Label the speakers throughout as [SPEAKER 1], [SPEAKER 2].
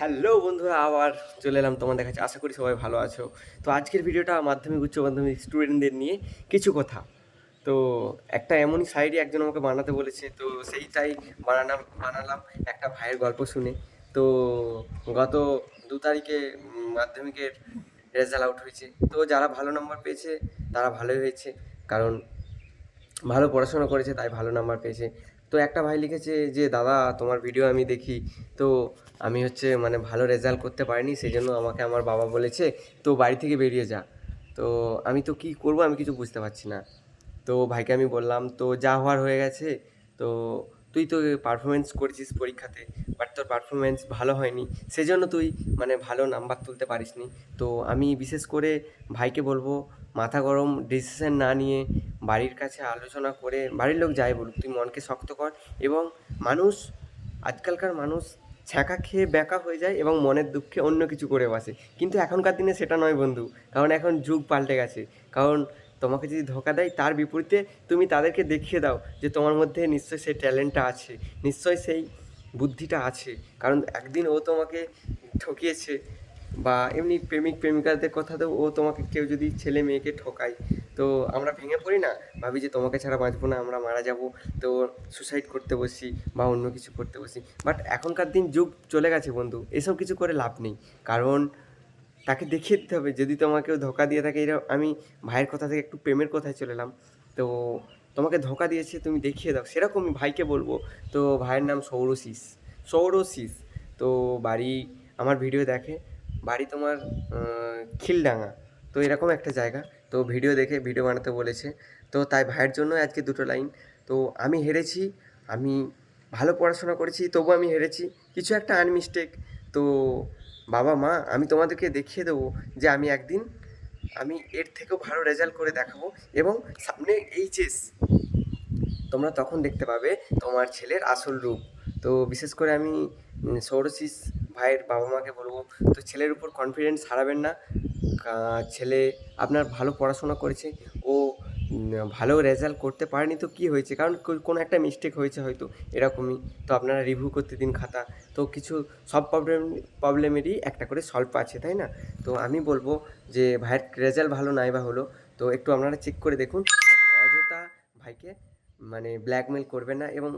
[SPEAKER 1] Hello বন্ধুরা, আবার চলে এলাম তোমাদের কাছে। আশা করি সবাই ভালো আছো। তো আজকের ভিডিওটা মাধ্যমিক, উচ্চ মাধ্যমিক স্টুডেন্টদের নিয়ে কিছু কথা। তো একটা এমনই সাইডে একজন আমাকে বানাতে বলেছে, তো সেইটাই বানালাম বানালাম একটা ভাইয়ের গল্প শুনে। তো গত দু তারিখে মাধ্যমিকের রেজাল্ট আউট হয়েছে। তো যারা ভালো নাম্বার পেয়েছে, তারা ভালোই হয়েছে। কারণ ভালো পড়াশোনা করেছে, তাই ভালো নাম্বার পেয়েছে। তো একটা ভাই লিখেছে যে, দাদা, তোমার ভিডিও আমি দেখি। তো আমি হচ্ছে মানে ভালো রেজাল্ট করতে পারিনি সেই জন্য আমাকে আমার বাবা বলেছে, তো বাড়ি থেকে বেরিয়ে যা। তো আমি তো কি করব, আমি কিছু বুঝতে পারছি না। তো ভাইকে আমি বললাম, তো যা হওয়ার হয়ে গেছে, তো তুই তো পারফরমেন্স করেছিস পরীক্ষাতে বাট তোর পারফরমেন্স ভালো হয়নি। সেজন্য তুই মানে ভালো নাম্বার তুলতে পারিসনি। তো আমি বিশেষ করে ভাইকে বলব মাথা গরম ডিসিশন না নিয়ে বাড়ির কাছে আলোচনা করে বাড়ির লোক যাই বলুক, তুই মনকে শক্ত কর এবং মানুষ, আজকালকার মানুষ ছ্যাঁকা খেয়ে ব্যাকা হয়ে যায় এবং মনের দুঃখে অন্য কিছু করে বসে। কিন্তু এখনকার দিনে সেটা নয় বন্ধু, কারণ এখন যুগ পাল্টে গেছে। কারণ তোমাকে যদি ধোকা দেয়, তার বিপরীতে তুমি তাদেরকে দেখিয়ে দাও যে তোমার মধ্যে নিশ্চয়ই সেই ট্যালেন্টটা আছে নিশ্চয়ই সেই বুদ্ধিটা আছে। কারণ একদিন ও তোমাকে ঠকিয়েছে বা এমনি প্রেমিক প্রেমিকাদের কথাতেও ও তোমাকে কেউ যদি ছেলে মেয়েকে ঠকায়, তো আমরা ভেঙে পড়ি না? ভাবি যে তোমাকে ছাড়া বাঁচবো না, আমরা মারা যাব, তো সুসাইড করতে বসি বা অন্য কিছু করতে বসি। বাট এখনকার দিন যুগ চলে গেছে বন্ধু, এসব কিছু করে লাভ নেই। কারণ তাকে দেখিয়ে দিতে হবে, যদি তোমাকেও ধোকা দিয়ে থাকে এরা আমি ভাইয়ের কথা থেকে একটু প্রেমের কথায় চলে এলাম। তো তোমাকে ধোকা দিয়েছে, তুমি দেখিয়ে দাও। সেরকমই ভাইকে বলব, তো ভাইয়ের নাম সৌরশিস সৌরশিস। তো বাড়ি আমার ভিডিও দেখে বাড়ি তোমার আহ, খিলডাঙ্গা। তো এরকম একটা জায়গা। তো ভিডিও দেখে ভিডিও বানাতে বলেছে। তো তাই ভাইয়ের জন্য আজকে দুটো লাইন। তো আমি হেরেছি আমি ভালো পড়াশোনা করেছি তবু আমি হেরেছি। কিছু একটা আনমিস্টেক তো বাবা মা আমি তোমাদেরকে দেখিয়ে দেবো যে আমি একদিন আমি এর থেকেও ভালো রেজাল্ট করে দেখাবো এবং সামনে এইচএস। তোমরা তখন দেখতে পাবে তোমার ছেলের আসল রূপ। তো বিশেষ করে আমি সৌরশিস ভাইয়ের বাবা মাকে বলব, তো ছেলের উপর কনফিডেন্স হারাবেন না। ছেলে আপনার ভালো পড়াশোনা করেছে, ও ভালো রেজাল্ট করতে পারেনি, তো কী হয়েছে? কারণ কোনো একটা মিস্টেক হয়েছে হয়তো, এরকমই। তো আপনারা রিভিউ করতে দিন খাতা। তো কিছু, সব প্রবলেম প্রবলেমেরই একটা করে সলভ আছে, তাই না? তো আমি বলব যে, ভাইয়ের রেজাল্ট ভালো নাই বা হলো, তো একটু আপনারা চেক করে দেখুন। অযথা ভাইকে মানে ব্ল্যাকমেল করবে না এবং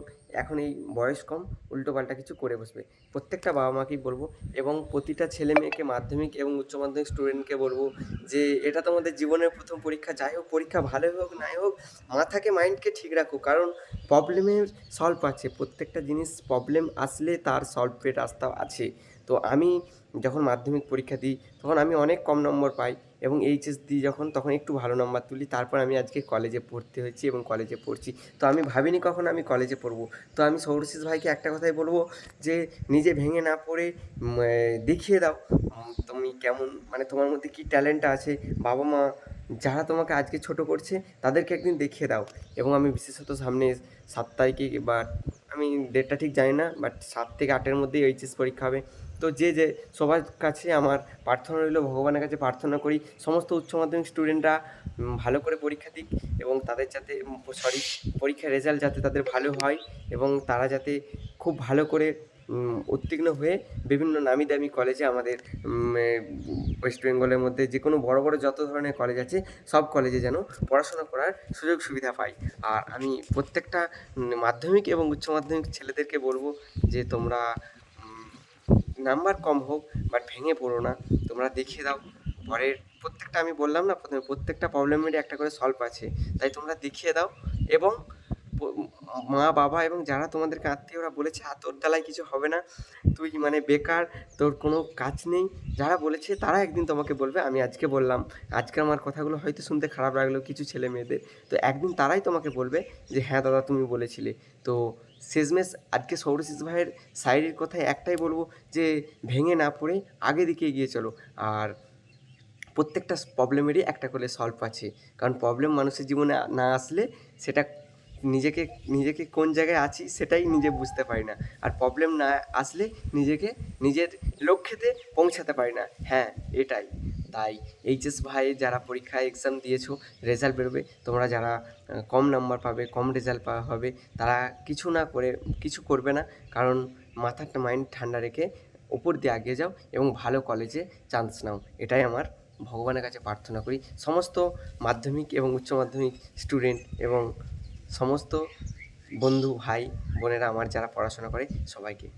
[SPEAKER 1] এখন এই বয়স কম উল্টোপাল্টা কিছু করে বসবে। প্রত্যেকটা বাবা মাকেই বলব এবং প্রতিটা ছেলে মেয়েকে মাধ্যমিক এবং উচ্চ মাধ্যমিক স্টুডেন্টকে বলব যে, এটা তোমাদের জীবনের প্রথম পরীক্ষা, যাই হোক, পরীক্ষা ভালোই হোক, নাই হোক, মাথাকে মাইন্ডকে ঠিক রাখো কারণ প্রবলেমের সলভ আছে, প্রত্যেকটা জিনিস প্রবলেম আসলে তার সলভের রাস্তা আছে। তো আমি যখন মাধ্যমিক পরীক্ষা দিই, তখন আমি অনেক কম নম্বর পাই। এবং এইচএস দিই যখন, তখন একটু ভালো নম্বর তুলি। তারপর আমি আজকে কলেজে পড়তে হয়েছি এবং কলেজে পড়ছি। তো আমি ভাবিনি কখন আমি কলেজে পড়ব। তো আমি সৌরশিস ভাইকে একটা কথাই বলব যে, নিজে ভেঙে না পড়ে দেখিয়ে দাও। তুমি কেমন মানে তোমার মধ্যে কী ট্যালেন্টটা আছে? বাবা মা যারা তোমাকে আজকে ছোট করছে, তাদেরকে একদিন দেখিয়ে দাও। এবং আমি বিশেষত সামনে সাত তারিখে বা আমি ডেটটা ঠিক জানি না বাট সাত থেকে আটের মধ্যেই এইচএস পরীক্ষা হবে। তো যে যে সবার কাছে আমার প্রার্থনা রইল, ভগবানের কাছে প্রার্থনা করি, সমস্ত উচ্চ মাধ্যমিক স্টুডেন্টরা ভালো করে পরীক্ষা দিক এবং তাদের যাতে সরি পরীক্ষার রেজাল্ট যাতে তাদের ভালো হয় এবং তারা যাতে খুব ভালো করে উত্তীর্ণ হয়ে বিভিন্ন নামি দামি কলেজে আমাদের ওয়েস্ট বেঙ্গলের মধ্যে যে কোনো বড় বড় যত ধরনের কলেজ আছে, সব কলেজে যেন পড়াশোনা করার সুযোগ সুবিধা পাই। আর আমি প্রত্যেকটা মাধ্যমিক এবং উচ্চ মাধ্যমিক ছেলেদেরকে বলব যে তোমরা নাম্বার কম হোক বাট ভেঙে পড়ো না। তোমরা দেখিয়ে দাও। পরের, প্রত্যেকটা আমি বললাম না, প্রথমে প্রত্যেকটা প্রবলেমেরই একটা করে সলভ আছে। তাই তোমরা দেখিয়ে দাও এবং মা, বাবা এবং যারা তোমাদেরকে আত্মীয়রা বলেছে আর তোর দ্বারাই কিছু হবে না। তুই মানে বেকার, তোর কোনো কাজ নেই। যারা বলেছে, তারা একদিন তোমাকে বলবে, আমি আজকে বললাম। আজকে আমার কথাগুলো হয়তো শুনতে খারাপ লাগল কিছু ছেলে মেয়েদের। তো একদিন তারাই তোমাকে বলবে যে হ্যাঁ দাদা, তুমি বলেছিলে। তো শেষমেশ আজকে সৌরশিস ভাইয়ের সাইডের কথায় একটাই বলব যে, ভেঙে না পড়ে, আগে দিকে এগিয়ে চলো। আর প্রত্যেকটা প্রবলেমেরই একটা করে সলভ আছে। কারণ প্রবলেম মানুষের জীবনে না আসলে সেটা নিজেকে নিজেকে কোন জায়গায় আছি সেটাই নিজে বুঝতে পারি না। আর প্রবলেম না আসলে নিজেকে নিজের লক্ষ্যেতে পৌঁছাতে পারি না। হ্যাঁ এটাই। তাই এইচএস ভাই যারা পরীক্ষায় এক্সাম দিয়েছ রেজাল্ট বেরোবে, তোমরা যারা কম নাম্বার পাবে, কম রেজাল্ট পাওয়া হবে, তারা কিছু না করে, কিছু করবে না। কারণ মাথাটা মাইন্ড ঠান্ডা রেখে ওপর দিয়ে এগিয়ে যাও এবং ভালো কলেজে চান্স নাও। এটাই আমার ভগবানের কাছে প্রার্থনা করি। সমস্ত মাধ্যমিক এবং উচ্চ মাধ্যমিক স্টুডেন্ট এবং সমস্ত বন্ধু ভাই বোনেরা আমার যারা পড়াশোনা করে সবাইকে।